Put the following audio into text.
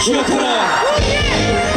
기억하라.